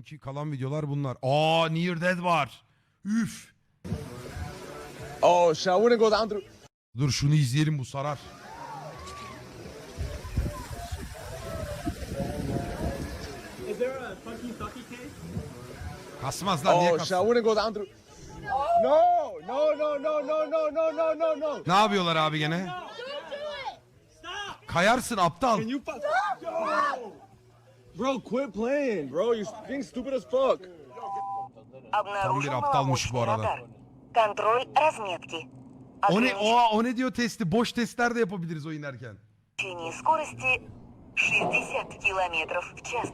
Dünkü kalan videolar bunlar. Aa Near Dead var. Üf. Oh I wouldn't go down through. Dur şunu izleyelim bu sarar. Kasmaz lan niye Oh I kasmaz? wouldn't go down through. No, no, no, no, no, no, no, no, no, no. Ne yapıyorlar abi gene? Stop! Kayarsın aptal. Can you fuck? Bro, quit playing, bro. You're being stupid as fuck. Там Обнаружен bir aptalmış bu маломощный arada. радар. Контроль разметки. O ne? Ограничение O, o ne diyor testi? Boş testler de yapabiliriz o inerken. скорости 60 километров в час.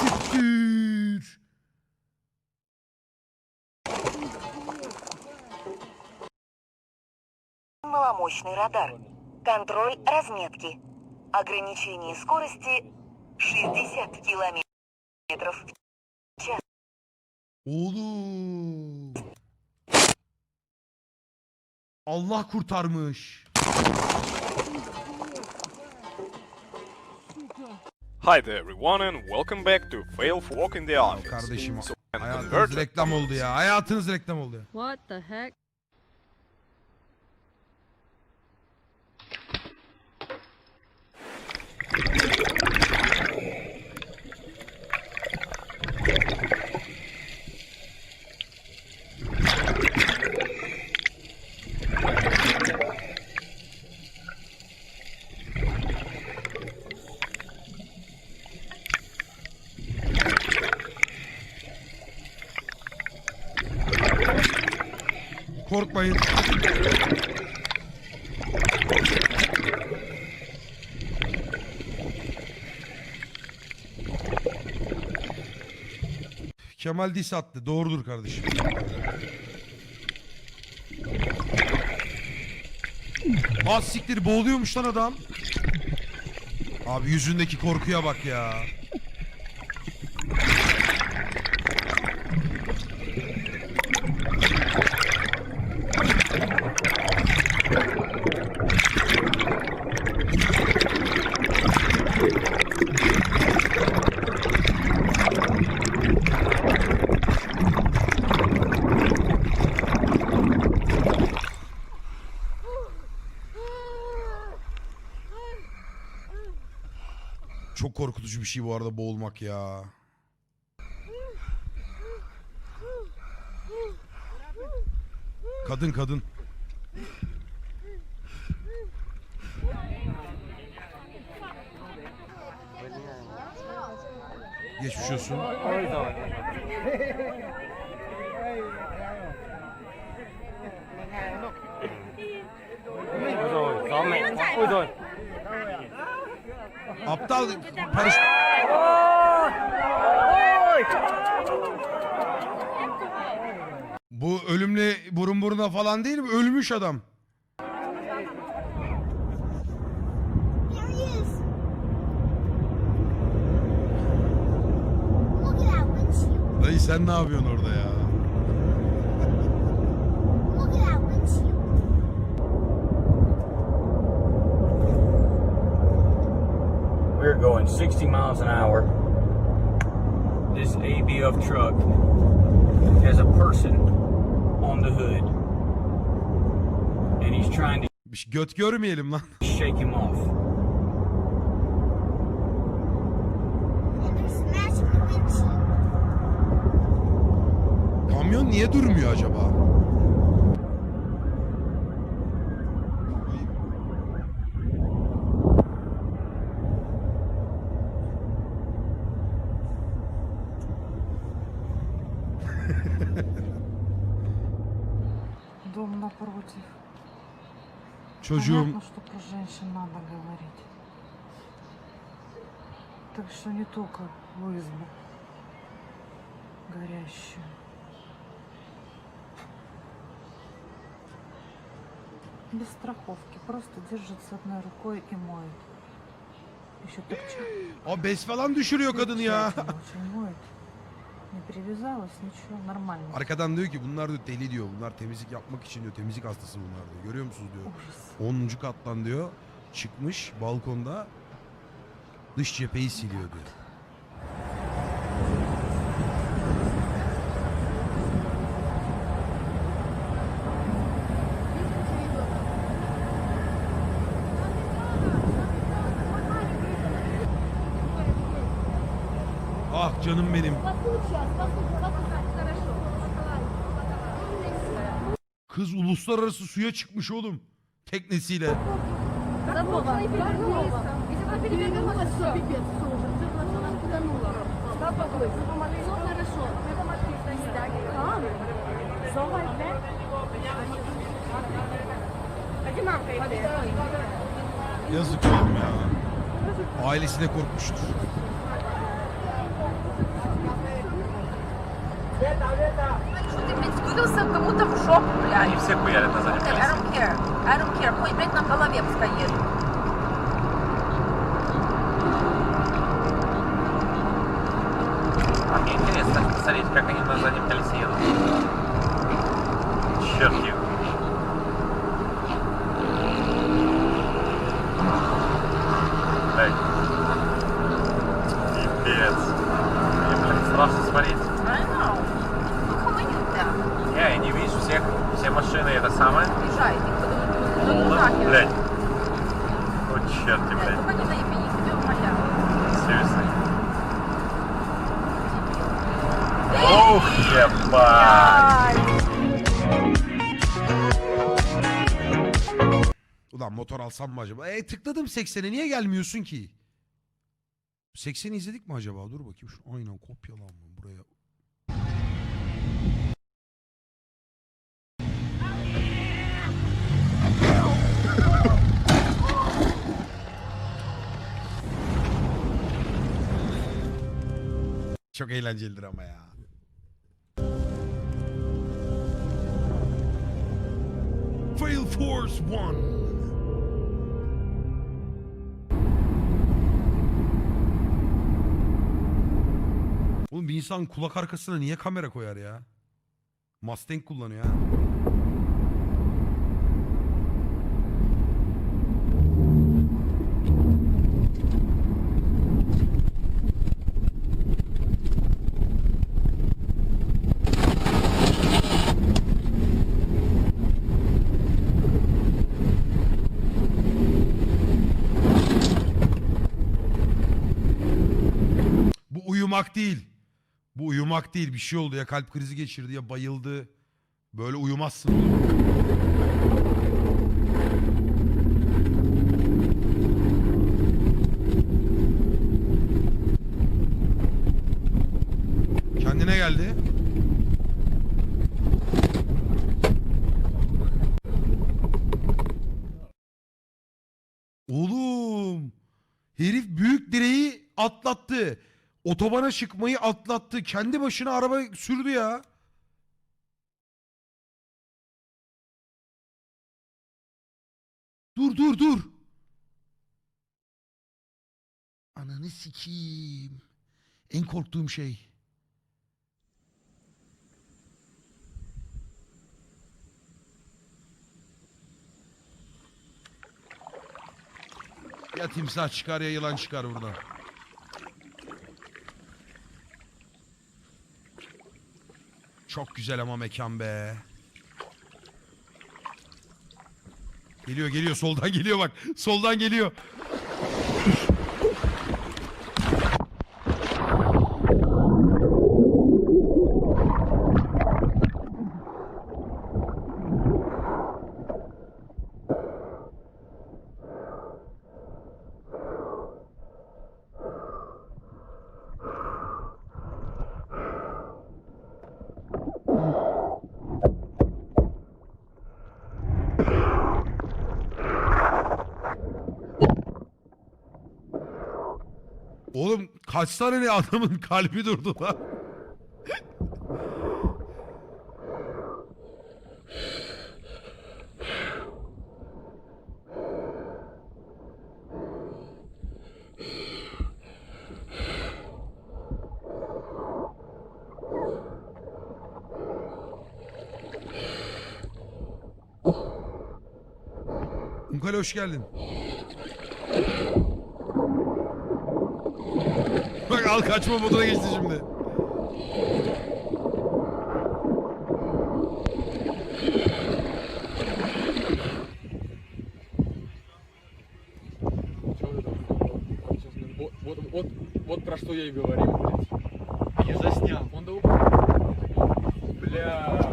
Siktir. Маломощный радар. Контроль разметки. Ограничение скорости 60 километров в час. Oğlum. Allah kurtarmış. Hi there everyone and welcome back to Fail for Walk in the Office. Kardeşim So, and hayatınız convert reklam oldu ya. Hayatınız reklam oldu ya. What the heck? Korkmayın. Kemal dis attı. Doğrudur kardeşim. Az siktir boğuluyormuş lan adam. Abi yüzündeki korkuya bak ya. şey bu arada boğulmak ya. Kadın kadın. Geçmiş olsun. Aptal paraşüt bu ölümle burun buruna falan değil mi? Ölmüş adam. Dayı sen ne yapıyorsun orada ya? Look at that windshield. We're going 60 miles an hour. This ABF truck has a person on the hood. And he's trying to Bir şey- göt görmeyelim lan. shake him off. Kamyon niye durmuyor acaba? Напротив. Çocuğum Понятно, что про женщин надо говорить. Так что не только в избу горящую. Без страховки. Просто держится одной рукой и моет. Еще так o bes falan düşürüyor kadını ya. очень moет. Не привязалась, ничего, нормально. Arkadan diyor ki bunlar diyor deli diyor. Bunlar temizlik yapmak için diyor. Temizlik hastası bunlar diyor. Görüyor musunuz diyor. Ужас. 10. kattan diyor. Çıkmış balkonda dış cepheyi siliyor diyor. Canım benim. Kız uluslararası suya çıkmış oğlum. Teknesiyle. Yazık oğlum ya. Ailesine korkmuştur. Вылился кому-то в жопу, блядь. Они все хуярят на заднем I колесе. don't care. I don't care. Хоть, блядь, на голове пускай едет. А мне интересно посмотреть, как они на заднем колесе едут. Cepay. Ulan motor alsam mı acaba? E tıkladım 80'e niye gelmiyorsun ki? 80'i izledik mi acaba? Dur bakayım şu aynen kopyalanma buraya. Çok eğlencelidir ama ya. Fail Force One. Oğlum bir insan kulak arkasına niye kamera koyar ya? Mustang kullanıyor ha. Bu uyumak değil. Bu uyumak değil. Bir şey oldu ya kalp krizi geçirdi ya bayıldı. Böyle uyumazsın oğlum. Kendine geldi. Oğlum. Herif büyük direği atlattı. Otobana çıkmayı atlattı. Kendi başına araba sürdü ya. Dur dur dur. Ananı sikeyim. En korktuğum şey. Ya timsah çıkar ya yılan çıkar buradan. Çok güzel ama mekan be. Geliyor geliyor soldan geliyor bak. Soldan geliyor. Oğlum kaç tane ne adamın kalbi durdu lan. Unkale hoş geldin. Bak al kaçma moduna geçti şimdi. Вот, вот, вот, вот про что я и говорил, блядь. Я заснял. Он до Блядь. Ah,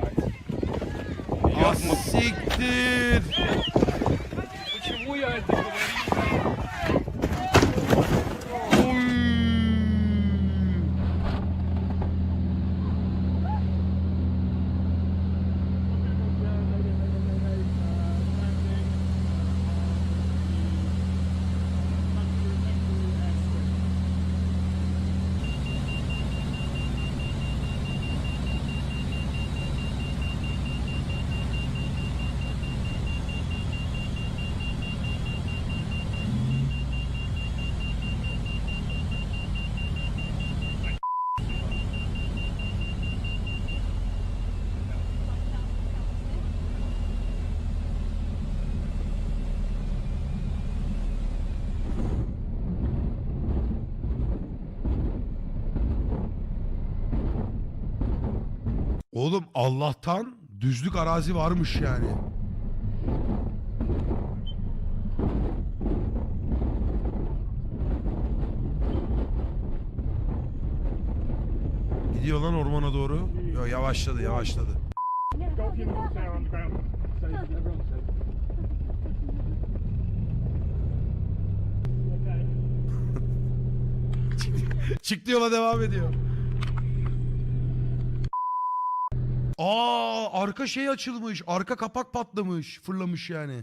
Oğlum Allah'tan düzlük arazi varmış yani. Gidiyor lan ormana doğru. Yo yavaşladı yavaşladı. Go if you know stay on the ground. Stay, everyone stay. Çıktı yola devam ediyor. Aa arka şey açılmış. Arka kapak patlamış. Fırlamış yani.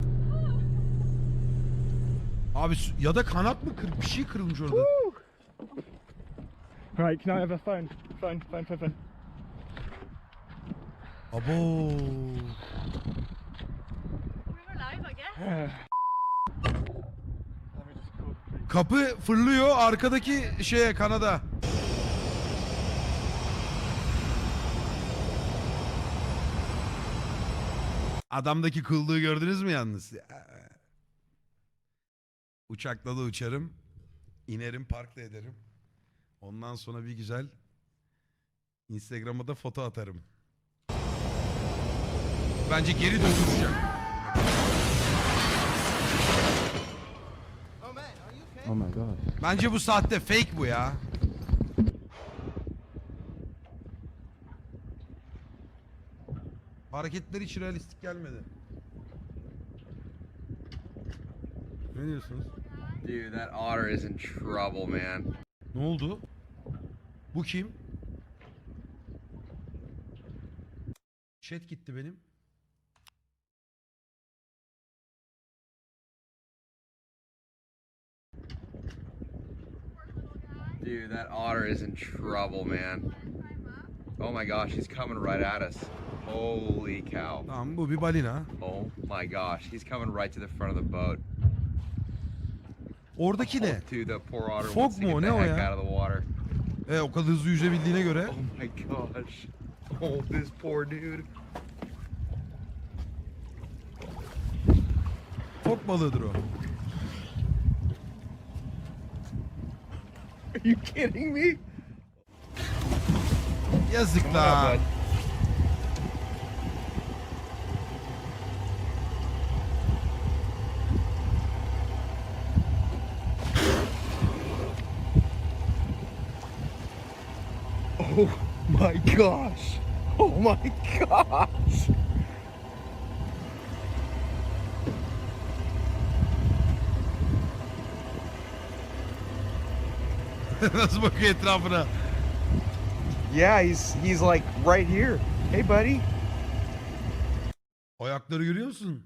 Abi ya da kanat mı kır bir şey kırılmış orada. Right, can I have a phone? Phone, phone, phone, phone. Abo. Kapı fırlıyor arkadaki şeye kanada. Adamdaki kıldığı gördünüz mü yalnız? Ya. Uçakla da uçarım. İnerim parkta ederim. Ondan sonra bir güzel Instagram'a da foto atarım. Bence geri döndüreceğim. Oh my god. Bence bu saatte fake bu ya. Hareketler hiç realistik gelmedi. Ne diyorsunuz? Dude, that otter is in trouble, man. Ne oldu? Bu kim? Chat gitti benim. Dude, that otter is in trouble, man. Oh my gosh, he's coming right at us. Holy cow. Tamam bu bir balina. Oh my gosh, he's coming right to the front of the boat. Oradaki ne? Dude, the poor otter Fog to mu o, ne o ya? E o kadar hızlı yüzebildiğine göre. Oh my gosh. Oh, this poor dude. Fok balığıdır o. Are you kidding me? Yazık Come my gosh. Oh my gosh. Nasıl bakıyor etrafına? Yeah, he's he's like right here. Hey buddy. Ayakları görüyor musun?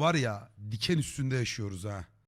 Var ya diken üstünde yaşıyoruz ha.